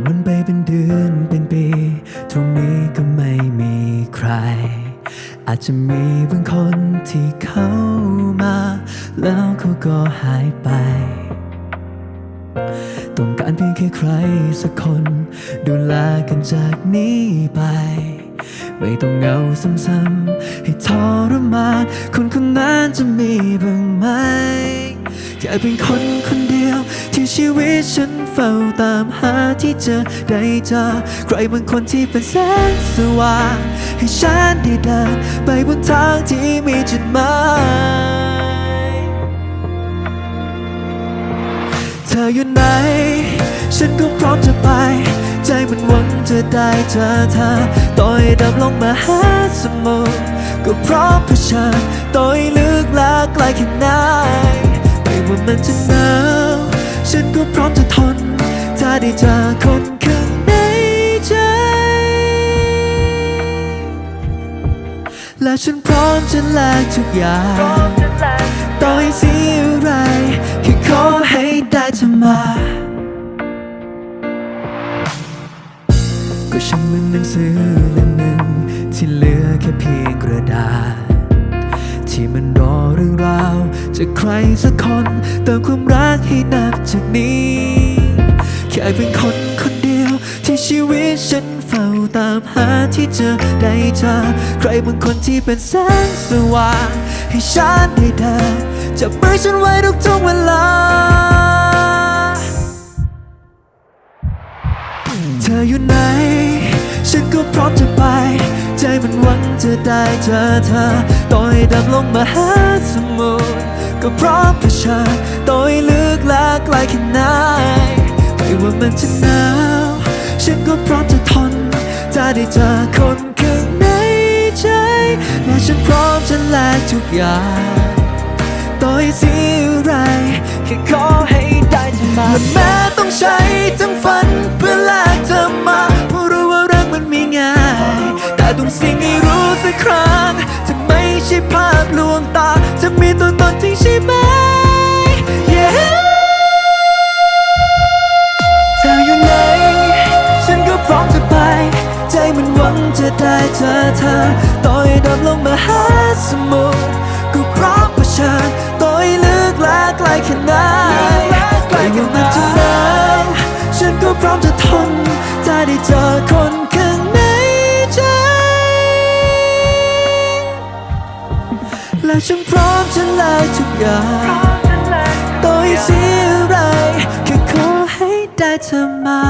านวันไปเป็นเดือนเป็นปี ตรงนี้ก็ไม่มีใคร อาจจะมีบางคนที่เข้ามา แล้วเขาก็หายไป ต้องการเพียงแค่ใครสักคน ดูแลกันจากนี้ไปไม่ต้องเงาซ้ำๆให้ทรมานคนคนนั้นจะมีบ้างไหม แค่เป็นคนคนเดียว ที่ชีวิตฉันเฝ้าตามหาที่เจอได้เจอใครบางคนที่เป็นแสงสว่างให้ฉันได้เดินไปบนทางที่มีจุดหมายเธออยู่ไหน ฉันก็พร้อมจะไป ใจมันหวังจะได้เจอเธอต่อยดำลงมาหาสมุทรก็พร้อมเผชิญต่อยลึกและไกลแค่ไหน ว่ามันจะหนาวฉันก็พร้อมจะทน ถ้าได้เจอคนข้างในใจ และฉันพร้อมจะแลกทุกอย่างต่อให้เสียอะไรแค่ขอให้ได้เธอมาก็ฉันเหมือนหนังสือเล่มหนึ่งที่เหลือแค่เพียงกระ จากใครสักคนเติมความรักให้นับจากนี้ แค่เป็นคนคนเดียว ที่ชีวิตฉันเฝ้าตามหาที่เจอได้เจอใครบางคนที่เป็นแสงสว่าง ให้ฉันได้เดินจับมือฉันไว้ทุกทุกเวลา เธออยู่ไหน ฉันก็พร้อมจะไป ใจมันหวังจะได้เจอเธอต่อยดำลงมาหาสมุทร ก็พร้อมเผชิญต่อยลึกและไกลแค่ไหนไม่ว่ามันจะหนาวฉันก็พร้อมจะทน จะได้เจอคนข้างในใจและฉันพร้อมจะแลกทุกอย่างต่อให้สียอะไรแค่ขอให้ได้เธอมาและแม้ต้องใช้ทั้งฝัน งจะได้เจอเธอต่อยดำลงมาหาสมุทรก็พร้อมเผชิญต่อยลึกและไกลแค่ไหนไม่ว่ามันจะหนาวฉันก็พร้อมจะทนจะได้เจอคนข้างในใจและฉันพร้อมจะแลกทุกอย่างต่อให้เสียอะไรแค่ขอให้ได้เธอมา